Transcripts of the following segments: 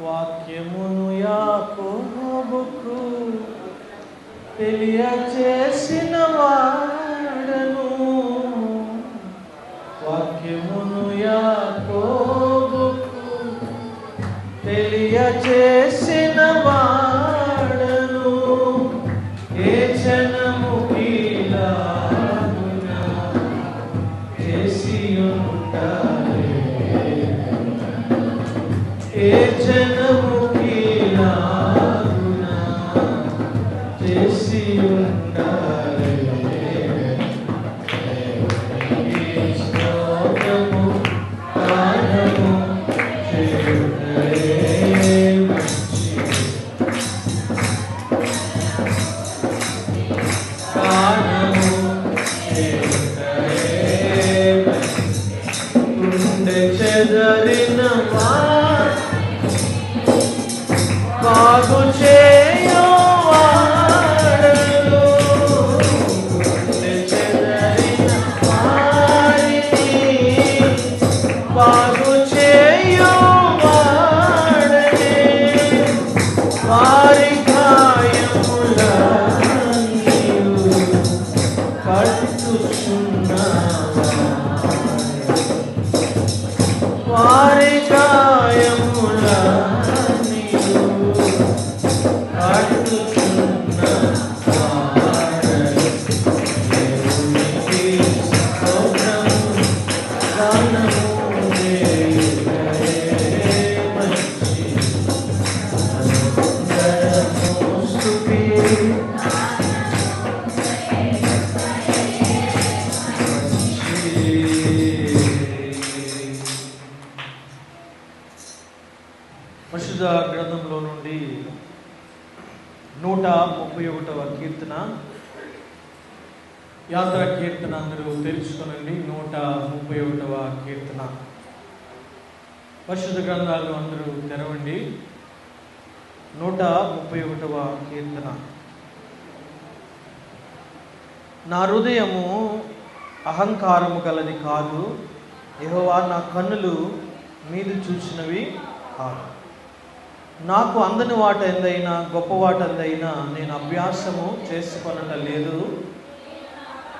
వాక్యమును యాకోబుకు తెలియచేసిన వాడను. వాక్యమును యాకోబుకు తెలియచేసిన ఏ జనము గ్రంథాలు అందరూ తెరవండి. నూట ముప్పై ఒకటవ కీర్తన. నా హృదయము అహంకారము గలది కాదు. యహోవా నా కన్నులు మీది చూసినవి కాదు. నాకు అందని వాట ఎందైనా గొప్ప వాట ఎందైనా నేను అభ్యాసము చేసుకొనట లేదు.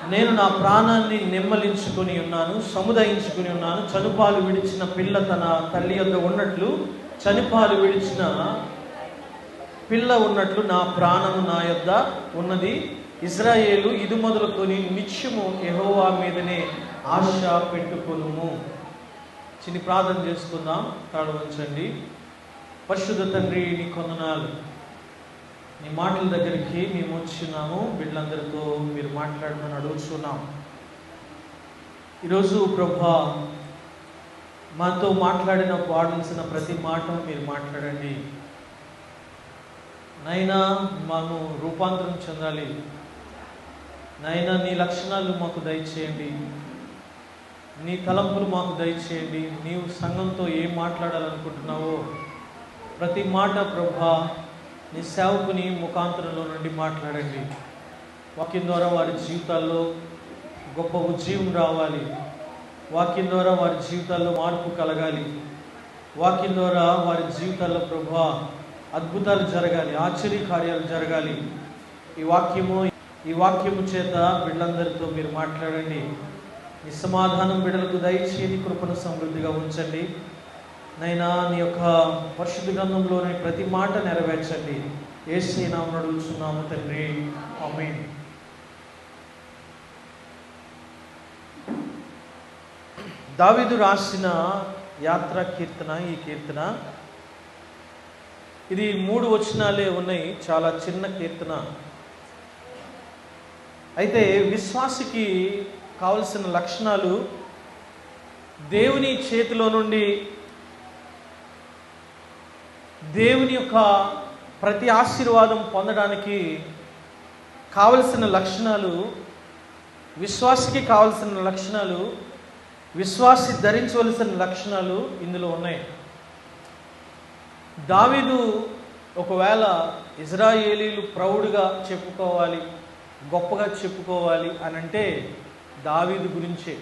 నేను నా ప్రాణాన్ని నెమ్మలించుకొని ఉన్నాను సముదాయించుకుని ఉన్నాను. చనుపాలు విడిచిన పిల్ల తన తల్లి యొక్క ఉన్నట్లు చనిపాలు విడిచిన పిల్ల ఉన్నట్లు నా ప్రాణము నా యొద్ద ఉన్నది. ఇజ్రాయేలు ఇది మొదలుకొని నిత్యము ఎహోవా మీదనే ఆశ పెట్టుకొనుము. చిన్ని ప్రార్థన చేసుకుందాం తాడు ఉంచండి పరిశుద్ధ తండ్రి నీ కొందనాలు. మీ మాటల దగ్గరికి మేము వచ్చినాము. బిడ్డలందరితో మీరు మాట్లాడమని అడుగుతున్నాం ఈరోజు ప్రభా మాతో మాట్లాడిన వాడాల్సిన ప్రతి మాట మీరు మాట్లాడండి. నైనా మేము రూపాంతరం చెందాలి. నైనా నీ లక్షణాలు మాకు దయచేయండి. నీ తలంపులు మాకు దయచేయండి. నీవు సంఘంతో ఏం మాట్లాడాలనుకుంటున్నావో ప్రతి మాట ప్రభా నీ సేవకుని ముఖాంతరంలో నుండి మాట్లాడండి. వాక్యం ద్వారా వారి జీవితాల్లో గొప్ప ఉజ్జీవం రావాలి. వాక్యం ద్వారా వారి జీవితాల్లో మార్పు కలగాలి. వాక్యం ద్వారా వారి జీవితాల్లో ప్రభా అద్భుతాలు జరగాలి ఆశ్చర్య కార్యాలు జరగాలి. ఈ వాక్యము ఈ వాక్యము చేత బిడ్డలందరితో మీరు మాట్లాడండి. నిస్సమాధానం సమాధానం బిడ్డలకు దయచేది కృపను సమృద్ధిగా ఉంచండి. నైనా నీ యొక్క పరిశుద్ధ గ్రంథంలోని ప్రతి మాట నెరవేర్చండి. ఏసీ నామం అడుగుతున్నాము తండ్రి. అమీన్ దావిదు రాసిన యాత్ర కీర్తన ఈ కీర్తన ఇది మూడు వచనాలే ఉన్నాయి చాలా చిన్న కీర్తన. అయితే విశ్వాసికి కావలసిన లక్షణాలు దేవుని చేతిలో నుండి దేవుని యొక్క ప్రతి ఆశీర్వాదం పొందడానికి కావలసిన లక్షణాలు విశ్వాసికి కావలసిన లక్షణాలు విశ్వాసి ధరించవలసిన లక్షణాలు ఇందులో ఉన్నాయి. దావీదు ఒకవేళ ఇజ్రాయేలీలు ప్రౌడ్గా చెప్పుకోవాలి గొప్పగా చెప్పుకోవాలి అని అంటే దావీదు గురించే.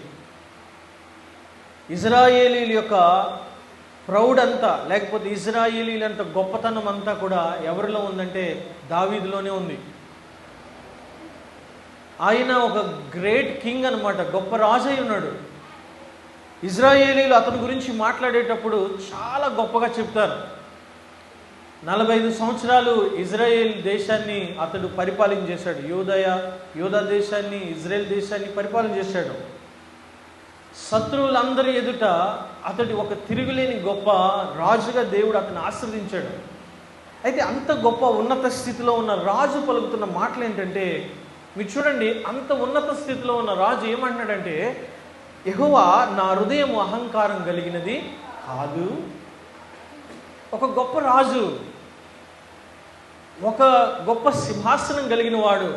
ఇజ్రాయేలీల యొక్క ప్రౌడ్ అంతా లేకపోతే ఇజ్రాయిలీలంత గొప్పతనం అంతా కూడా ఎవరిలో ఉందంటే దావీదులోనే ఉంది. ఆయన ఒక గ్రేట్ కింగ్ అనమాట గొప్ప రాజు అయి ఉన్నాడు. ఇజ్రాయేలీలు అతని గురించి మాట్లాడేటప్పుడు చాలా గొప్పగా చెప్తారు. నలభై ఐదు సంవత్సరాలు ఇజ్రాయేల్ దేశాన్ని అతడు పరిపాలన చేశాడు. యోదయ యోధా దేశాన్ని ఇజ్రాయెల్ దేశాన్ని పరిపాలన చేశాడు. శత్రువులందరి ఎదుట అతడి ఒక తిరుగులేని గొప్ప రాజుగా దేవుడు అతను ఆశ్రదించాడు అయితే అంత గొప్ప ఉన్నత స్థితిలో ఉన్న రాజు పలుకుతున్న మాటలు ఏంటంటే మీరు చూడండి అంత ఉన్నత స్థితిలో ఉన్న రాజు ఏమంటున్నాడంటే ఎహోవా నా హృదయం అహంకారం కలిగినది కాదు. ఒక గొప్ప రాజు ఒక గొప్ప సింహాసనం కలిగిన వాడు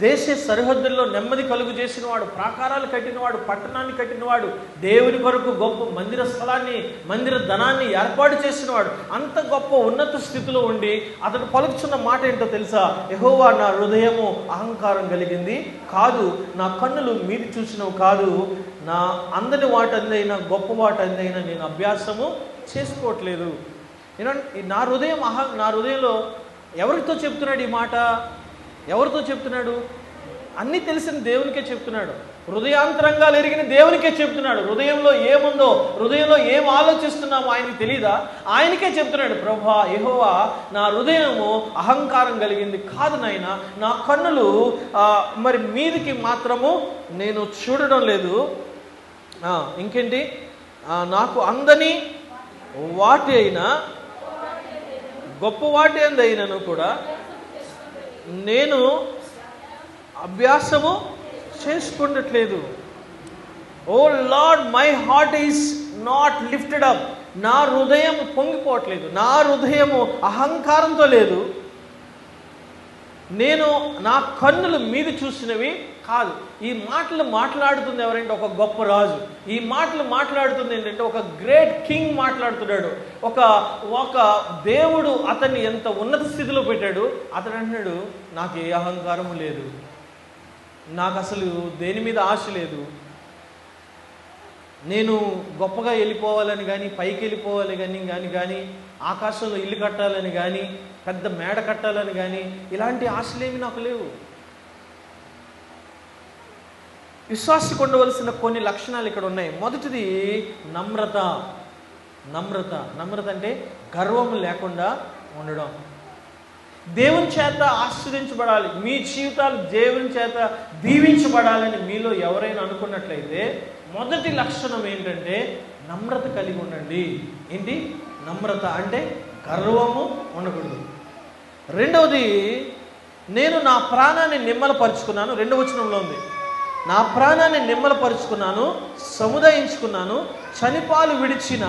దేశ సరిహద్దుల్లో నెమ్మది కలుగు చేసినవాడు ప్రాకారాలు కట్టినవాడు పట్టణాన్ని కట్టినవాడు దేవుని కొరకు గొప్ప మందిర స్థలాన్ని మందిర ధనాన్ని ఏర్పాటు చేసినవాడు అంత గొప్ప ఉన్నత స్థితిలో ఉండి అతడు పలుకుతున్న మాట ఏంటో తెలుసా? ఎహోవా నా హృదయము అహంకారం కలిగింది. కాదు నా కన్నులు మీరు చూసినవి కాదు. నా అందని వాటందైనా గొప్ప వాటందైనా నేను అభ్యాసము చేసుకోవట్లేదు. ఏనంటే నా హృదయం అహ నా హృదయంలో ఎవరితో చెప్తున్నాడు ఈ మాట? ఎవరితో చెప్తున్నాడు? అన్నీ తెలిసిన దేవునికే చెప్తున్నాడు. హృదయాంతరంగాలు ఎరిగిన దేవునికే చెప్తున్నాడు. హృదయంలో ఏముందో హృదయంలో ఏం ఆలోచిస్తున్నామో ఆయనకి తెలియదా ఆయనకే చెప్తున్నాడు ప్రభా యహోవా నా హృదయము అహంకారం కలిగింది కాదు నాయన. నా కన్నులు మరి మీదికి మాత్రము నేను చూడడం లేదు. ఇంకేంటి? నాకు అందని వాటి అయినా గొప్ప వాటి అందైనను కూడా నేను అభ్యాసము చేసుకుండట్లేదు. O Lord my heart is not lifted up. నా హృదయం పొంగిపోవట్లేదు. నా హృదయము అహంకారంతో లేదు. నేను నా కన్నులు మీద చూసినవి. కాదు. ఈ మాటలు మాట్లాడుతుంది ఎవరంటే ఒక గొప్ప రాజు. ఈ మాటలు మాట్లాడుతుంది ఏంటంటే ఒక గ్రేట్ కింగ్ మాట్లాడుతున్నాడు. ఒక ఒక దేవుడు అతన్ని ఎంత ఉన్నత స్థితిలో పెట్టాడు? అతడు అంటున్నాడు నాకు ఏ అహంకారము లేదు. నాకు అసలు దేని మీద ఆశ లేదు. నేను గొప్పగా వెళ్ళిపోవాలని కానీ పైకి వెళ్ళిపోవాలి కానీ కానీ కానీ ఆకాశంలో ఇల్లు కట్టాలని కానీ పెద్ద మేడ కట్టాలని కానీ ఇలాంటి ఆశలేమి నాకు లేవు. విశ్వాసకు ఉండవలసిన కొన్ని లక్షణాలు ఇక్కడ ఉన్నాయి. మొదటిది నమ్రత. నమ్రత. నమ్రత అంటే గర్వం లేకుండా ఉండడం. దేవుని చేత ఆశ్రయించబడాలి మీ జీవితాలు దేవుని చేత దీవించబడాలని మీలో ఎవరైనా అనుకున్నట్లయితే మొదటి లక్షణం ఏంటంటే నమ్రత కలిగి ఉండండి. ఏంటి? నమ్రత అంటే గర్వము ఉండకూడదు. రెండవది నేను నా ప్రాణాన్ని నిమ్మలపరుచుకున్నాను. రెండవ వచనంలో ఉంది. నా ప్రాణాన్ని నిమ్మలపరుచుకున్నాను సముదాయించుకున్నాను చనిపాలు విడిచిన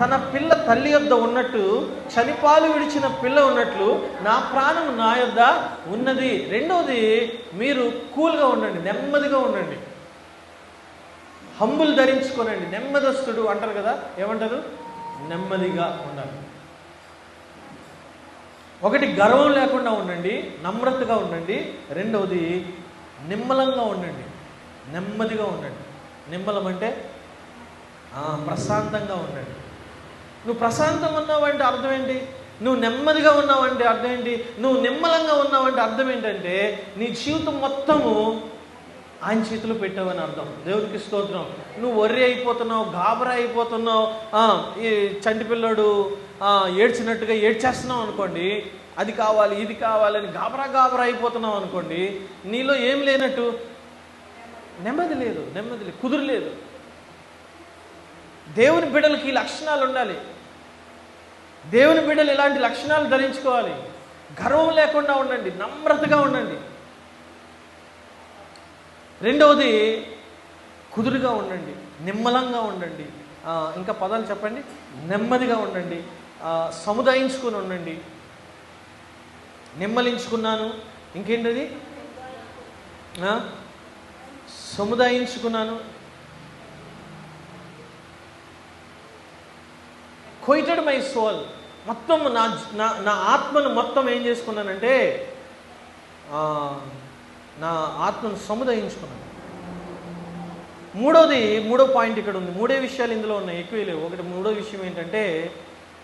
తన పిల్ల తల్లి యొద్ద ఉన్నట్టు చనిపాలు విడిచిన పిల్ల ఉన్నట్లు నా ప్రాణం నా యొద్ద ఉన్నది. రెండవది మీరు కూల్గా ఉండండి నెమ్మదిగా ఉండండి. హంబులు ధరించుకోనండి నెమ్మదస్తుడు అంటారు కదా ఏమంటారు? నెమ్మదిగా ఉండాలి. ఒకటి గర్వం లేకుండా ఉండండి నమ్రతగా ఉండండి. రెండవది నిమ్మలంగా ఉండండి. నెమ్మదిగా ఉండండి. నిమ్మలం అంటే ప్రశాంతంగా ఉండండి. నువ్వు ప్రశాంతంగా ఉన్నావంటే అర్థం ఏంటి? నువ్వు నెమ్మదిగా ఉన్నావంటే అర్థం ఏంటి? నువ్వు నిమ్మలంగా ఉన్నావంటే అర్థం ఏంటంటే నీ జీవితం మొత్తము ఆయన చేతిలో పెట్టావని అర్థం. దేవుడికి స్తోత్రం. నువ్వు వర్రి అయిపోతున్నావు గాబరా అయిపోతున్నావు ఈ చంటిపిల్లోడు ఏడ్చినట్టుగా ఏడ్చేస్తున్నావు అనుకోండి అది కావాలి ఇది కావాలని గాబరా గాబరా అయిపోతున్నావు అనుకోండి నీలో ఏం లేనట్టు నెమ్మది లేదు నెమ్మది లేదు కుదురలేదు దేవుని బిడ్డలకి ఈ లక్షణాలు ఉండాలి. దేవుని బిడ్డలు ఇలాంటి లక్షణాలు ధరించుకోవాలి. గర్వం లేకుండా ఉండండి నమ్రతగా ఉండండి. రెండవది కుదురుగా ఉండండి నిమ్మలంగా ఉండండి. ఇంకా పదాలు చెప్పండి? నెమ్మదిగా ఉండండి సముదాయించుకుని ఉండండి. నిమ్మలించుకున్నాను ఇంకేంటది? సముదాయించుకున్నాను. కొయిటెడ్ మై సోల్ మొత్తం నా నా నా ఆత్మను మొత్తం ఏం చేసుకున్నానంటే నా ఆత్మను సముదాయించుకున్నాను. మూడోది మూడో పాయింట్ ఇక్కడ ఉంది. మూడే విషయాలు ఇందులో ఉన్నాయి. ఎక్కువ లేవు. ఒకటి మూడో విషయం ఏంటంటే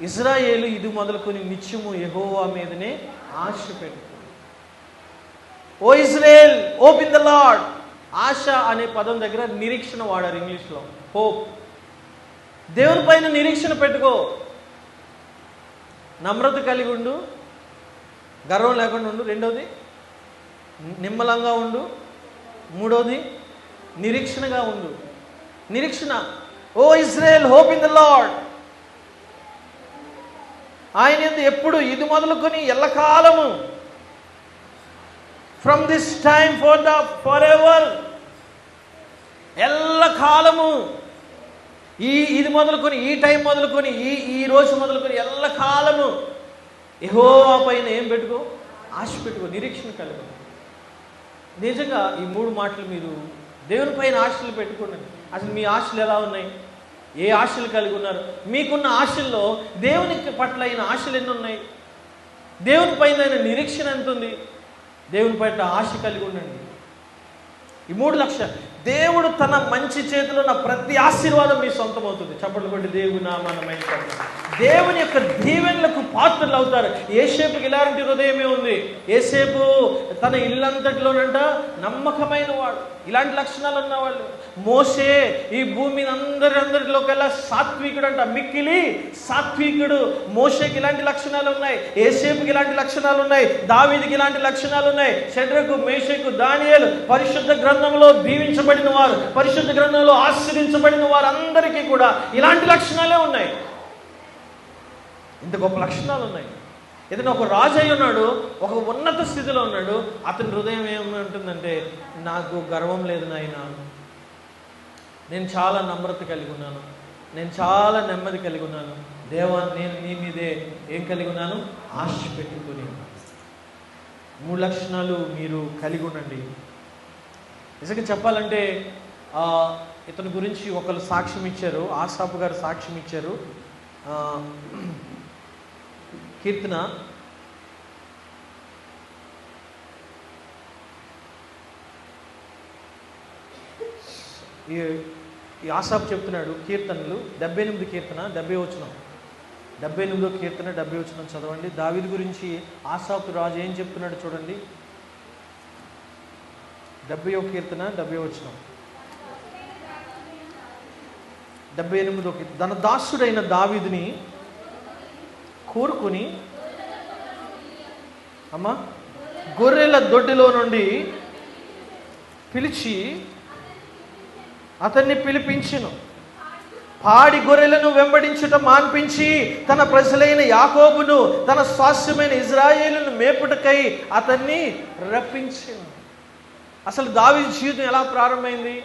ఇజ్రాయేలు ఇది మొదలుకొని నిత్యము ఎహోవా మీదనే ఆశ పెట్టుకుంది. O Israel hope in the Lord. ఆశ అనే పదం దగ్గర నిరీక్షణ వాడారు ఇంగ్లీష్లో. హోప్ దేవుని పైన నిరీక్షణ పెట్టుకో. నమ్రత కలిగి ఉండు. గర్వం లేకుండా ఉండు. రెండోది నిమ్మలంగా ఉండు. మూడోది నిరీక్షణగా ఉండు. నిరీక్షణ. O Israel hope in the Lord ఆయన ఎప్పుడు ఇది మొదలుకొని ఎల్లకాలము from this time for the forever ఎల్లకాలము ఈ ఇది మొదలుకొని ఈ టైం మొదలుకొని ఈ ఈ రోజు మొదలుకొని ఎల్ల కాలము ఎహోవా పైన ఏం పెట్టుకో? ఆశ పెట్టుకో నిరీక్షణ కలుగు. నిజంగా ఈ మూడు మాటలు మీరు దేవుని పైన ఆశలు పెట్టుకోండి. అసలు మీ ఆశలు ఎలా ఉన్నాయి? ఏ ఆశలు కలిగి ఉన్నారు? మీకున్న ఆశల్లో దేవుని పట్ల అయిన ఆశలు ఎన్ని ఉన్నాయి? దేవుని పైన నిరీక్షణ ఎంత ఉంది? దేవుని పట్ల ఆశ కలిగి ఉండండి. ఈ మూడు లక్షలు దేవుడు తన మంచి చేతిలో ఉన్న ప్రతి ఆశీర్వాదం మీ సొంతం అవుతుంది చప్పట్లు కొట్టి దేవుని నామానమైన దేవుని యొక్క దీవెనలకు పాత్రలు అవుతారు. ఏసేపుకి ఇలాంటి హృదయమే ఉంది? ఏసేపు తన ఇల్లంతటిలోనంట నమ్మకమైన వాడు. ఇలాంటి లక్షణాలు ఉన్నవాళ్ళు. మోసే ఈ భూమి అందరి అందరిలోకెల్లా సాత్వికుడు అంట మిక్కిలి సాత్వికుడు మోసేకి ఇలాంటి లక్షణాలు ఉన్నాయి. ఏసేపుకి ఇలాంటి లక్షణాలు ఉన్నాయి. దావీదికి ఇలాంటి లక్షణాలు ఉన్నాయి. షడ్రకు మేషకు దానియలు పరిశుద్ధ గ్రంథంలో దీవించబడిన వారు పరిశుద్ధ గ్రంథంలో ఆశ్రయించబడిన వారు అందరికీ కూడా ఇలాంటి లక్షణాలే ఉన్నాయి. ఇంత గొప్ప లక్షణాలు ఉన్నాయి. ఏదైనా ఒక రాజు అయి ఉన్నాడు ఒక ఉన్నత స్థితిలో ఉన్నాడు అతని హృదయం ఏమంటుందంటే నాకు గర్వం లేదు నాయన. నేను చాలా నమ్రత కలిగి ఉన్నాను. నేను చాలా నెమ్మది కలిగి ఉన్నాను. దేవా నేను నీ మీదే ఏం కలిగి ఉన్నాను? ఆశ పెట్టుకుని. మూడు లక్షణాలు మీరు కలిగి ఉండండి. నిజంగా చెప్పాలంటే ఇతని గురించి ఒకరు సాక్ష్యం ఇచ్చారు ఆసాపు గారు సాక్ష్యం ఇచ్చారు. కీర్తన. ఈ ఈ చెప్తున్నాడు కీర్తనలు డెబ్బై ఎనిమిది కీర్తన డెబ్బై వచనం. డెబ్బై ఎనిమిదో కీర్తన డెబ్బై వచనం చదవండి. దావిది గురించి ఆసాపు రాజు ఏం చెప్తున్నాడు చూడండి. డెబ్బై కీర్తన డెబ్బై వచ్చిన డెబ్బై ఎనిమిదో కీర్తన. తన దాసుడైన దావిదిని కోరుకుని అమ్మా గొర్రెల దొడ్డిలో నుండి పిలిచి అతన్ని పిలిపించను. పాడి గొర్రెలను వెంబడించుట మాన్పించి తన ప్రజలైన యాకోబును తన స్వాస్థ్యమైన ఇజ్రాయేలును మేపుటకై అతన్ని రప్పించను. అసలు దావీదు జీవితం ఎలా ప్రారంభమైంది?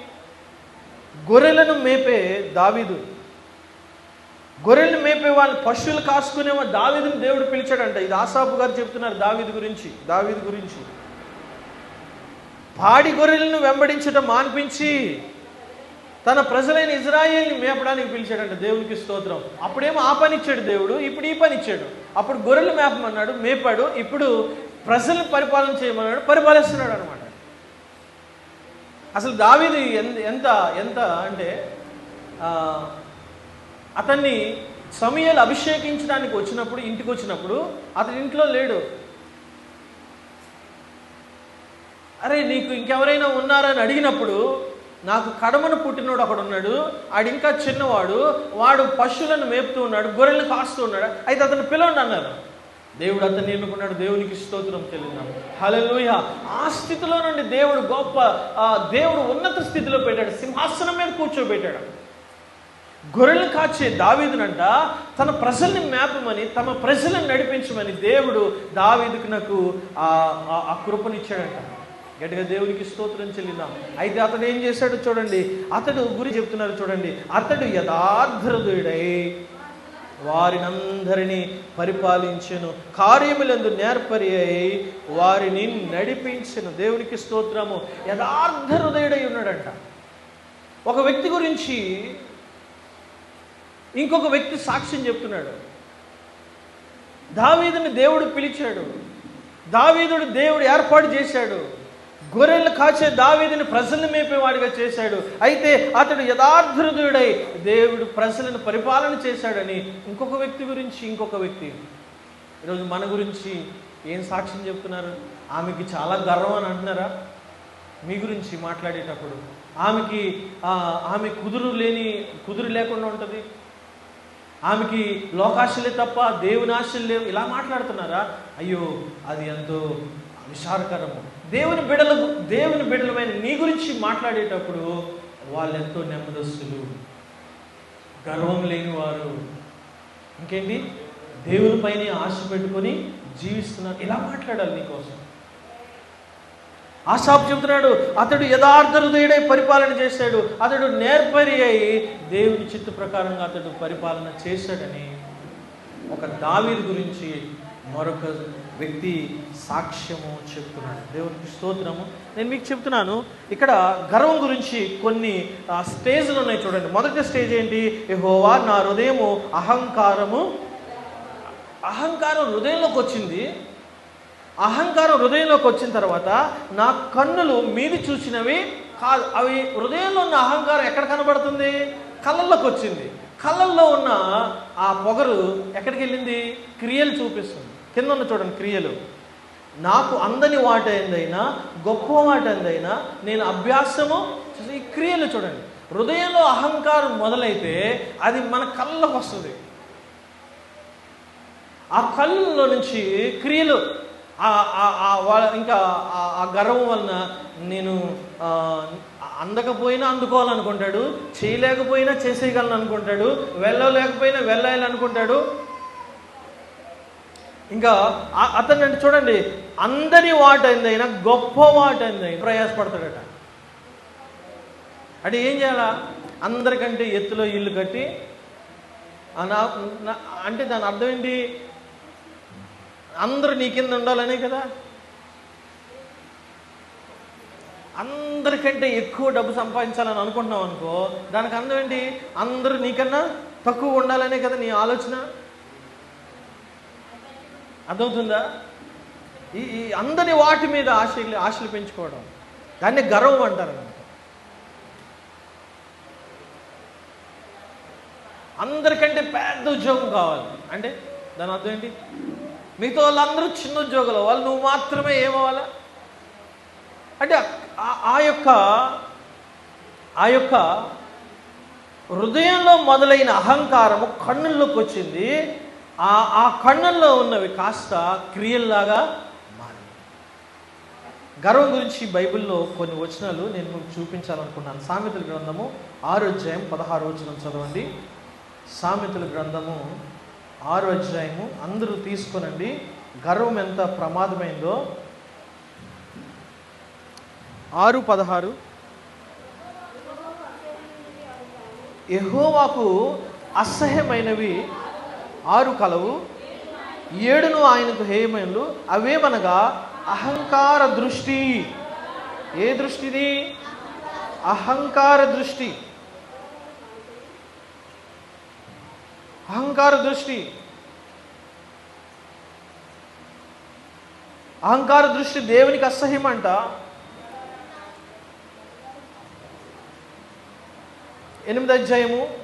గొర్రెలను మేపే దావీదు. గొర్రెలను మేపే వాళ్ళని పశువులు కాసుకునే దావీదుని దేవుడు పిలిచాడంట. ఇది ఆసాపు గారు చెప్తున్నారు దావీదు గురించి దావీదు గురించి. పాడి గొర్రెలను వెంబడించడం మాన్పించి తన ప్రజలైన ఇజ్రాయేల్ని మేపడానికి పిలిచాడంట దేవునికి స్తోత్రం. అప్పుడేమో ఆ పని ఇచ్చాడు దేవుడు ఇప్పుడు ఈ పని ఇచ్చాడు. అప్పుడు గొర్రెలు మేపమన్నాడు మేపాడు ఇప్పుడు ప్రజలను పరిపాలన చేయమన్నాడు పరిపాలిస్తున్నాడు అనమాట అసలు దావీది ఎంత ఎంత ఎంత అంటే అతన్ని సమయాలు అభిషేకించడానికి వచ్చినప్పుడు ఇంటికి వచ్చినప్పుడు అతని ఇంట్లో లేడు. అరే నీకు ఇంకెవరైనా ఉన్నారని అడిగినప్పుడు నాకు కడమను పుట్టినోడు అక్కడ ఉన్నాడు ఆడు ఇంకా చిన్నవాడు వాడు పశువులను మేపుతూ ఉన్నాడు గొర్రెలను కాస్తూ ఉన్నాడు అయితే అతను పిలవండి అన్నారు. దేవుడు అతన్ని ఎన్నుకున్నాడు దేవునికి స్తోత్రం చెల్లిందాం హలలుయ ఆ స్థితిలో నుండి దేవుడు గొప్ప ఆ, దేవుడు ఉన్నత స్థితిలో పెట్టాడు. సింహాసనం మీద కూర్చోబెట్టాడు. గొర్రెలు కాచే దావీదునంట తన ప్రజల్ని మేపమని తమ ప్రజలను నడిపించమని దేవుడు దావీదుకు నాకు ఆ ఆ- కృపనిచ్చాడంట. గట్టిగా దేవునికి స్తోత్రం చెల్లిద్దాం. అయితే అతడు ఏం చేశాడు చూడండి. అతడు గురి చెప్తున్నారు చూడండి. అతడు యథార్థహృదయుడై వారినందరినీ పరిపాలించెను. కార్యములందు నేర్పరి అయి వారిని నడిపించను. దేవునికి స్తోత్రము. యథార్థ హృదయుడై ఉన్నాడంట. ఒక వ్యక్తి గురించి ఇంకొక వ్యక్తి సాక్ష్యం చెప్తున్నాడు. దావీదుని దేవుడు పిలిచాడు. దావీదుడు దేవుడు ఏర్పాటు చేశాడు. గొర్రెలు కాచే దావీదిని ప్రజలను మేపేవాడిగా చేశాడు. అయితే అతడు యథార్థ దేవుడు ప్రజలను పరిపాలన చేశాడని ఇంకొక వ్యక్తి గురించి ఇంకొక వ్యక్తి. ఈరోజు మన గురించి ఏం సాక్ష్యం చెప్తున్నారు? ఆమెకి చాలా గర్వం అని అంటున్నారా? మీ గురించి మాట్లాడేటప్పుడు ఆమెకి ఆమె కుదురు లేని కుదురు లేకుండా ఉంటుంది. ఆమెకి లోకాశలే తప్ప దేవుని ఆశలు లేవు. ఇలా మాట్లాడుతున్నారా? అయ్యో అది ఎంతో విషారకరము దేవుని బిడలు దేవుని బిడలమైన నీ గురించి మాట్లాడేటప్పుడు వాళ్ళు ఎంతో నెమ్మదస్తులు గర్వం లేని వారు ఇంకేంటి? దేవుని పైన ఆశ పెట్టుకొని జీవిస్తున్నారు. ఇలా మాట్లాడాలి నీకోసం. ఆశాప్ చెబుతున్నాడు అతడు యథార్థ హృదయుడై పరిపాలన చేశాడు. అతడు నేర్పరి అయి దేవుని చిత్త ప్రకారంగా అతడు పరిపాలన చేశాడని ఒక దావీదు గురించి మరొక వ్యక్తి సాక్ష్యము చెప్తున్నాడు. దేవునికి స్తోత్రము. నేను మీకు చెప్తున్నాను ఇక్కడ గర్వం గురించి కొన్ని స్టేజ్లు ఉన్నాయి చూడండి. మొదటి స్టేజ్ ఏంటి? యెహోవా నా హృదయము అహంకారము అహంకారం హృదయంలోకి వచ్చింది. అహంకారం హృదయంలోకి వచ్చిన తర్వాత నా కన్నులు మీది చూసినవి కాదు. అవి హృదయంలో ఉన్న అహంకారం ఎక్కడ కనబడుతుంది? కళ్ళల్లోకి వచ్చింది. కళ్ళల్లో ఉన్న ఆ పొగరు ఎక్కడికి వెళ్ళింది? క్రియలు చూపిస్తుంది. కింద ఉన్న చూడండి క్రియలు. నాకు అందని వాట ఎందైనా గొప్ప వాట వాటైందైనా నేను అభ్యాసము ఈ క్రియలు చూడండి. హృదయంలో అహంకారం మొదలైతే అది మన కళ్ళకు వస్తుంది. ఆ కళ్ళలో నుంచి క్రియలు ఇంకా ఆ- గర్వం వలన నేను అందకపోయినా అందుకోవాలనుకుంటాడు చేయలేకపోయినా చేసేయగలను అనుకుంటాడు వెళ్ళలేకపోయినా వెళ్ళాలనుకుంటాడు ఇంకా అతను అంటే చూడండి అందరి వాటైందైనా గొప్ప వాటైందైనా ప్రయాసపడతాడట. అంటే ఏం చేయాలా? అందరికంటే ఎత్తులో ఇల్లు కట్టి నా- అంటే దాని అర్థం ఏంటి? అందరూ నీ కింద ఉండాలనే కదా. అందరికంటే ఎక్కువ డబ్బు సంపాదించాలని అనుకుంటున్నావు అనుకో దానికి అందం ఏంటి? అందరూ నీకన్నా తక్కువ ఉండాలనే కదా నీ ఆలోచన. అర్థమవుతుందా? ఈ ఈ అందరి వాటి మీద ఆశలు ఆశలు పెంచుకోవడం. దాన్ని గర్వం అంటారు అందరికంటే పెద్ద ఉద్యోగం కావాలి. అంటే దాని అర్థం ఏంటి? మిగతా వాళ్ళందరూ చిన్న ఉద్యోగులు వాళ్ళు నువ్వు మాత్రమే ఏమవ్వాలా? అంటే ఆ- ఆ యొక్క ఆ యొక్క హృదయంలో మొదలైన అహంకారము కన్నుల్లోకి వచ్చింది. ఆ ఆ కన్నుల్లో ఉన్నవి కాస్త క్రియల్లాగా మారి గర్వం గురించి బైబిల్లో కొన్ని వచనాలు నేను మీకు చూపించాలనుకున్నాను. సామెతల గ్రంథము ఆరు అధ్యాయం పదహారు వచనం చదవండి. సామెతల గ్రంథము ఆరు అధ్యాయము అందరూ తీసుకునండి. గర్వం ఎంత ప్రమాదమైందో. ఆరు పదహారు. ఎహోవాకు అసహ్యమైనవి ఆరు కలవు ఏడును ఆయనకు హేయమైనలు అవేమనగా అహంకార దృష్టి. ఏ దృష్టిది? అహంకార దృష్టి. అహంకార దృష్టి. అహంకార దృష్టి దేవునికి అసహ్యం అంట ఎనిమిది అధ్యాయము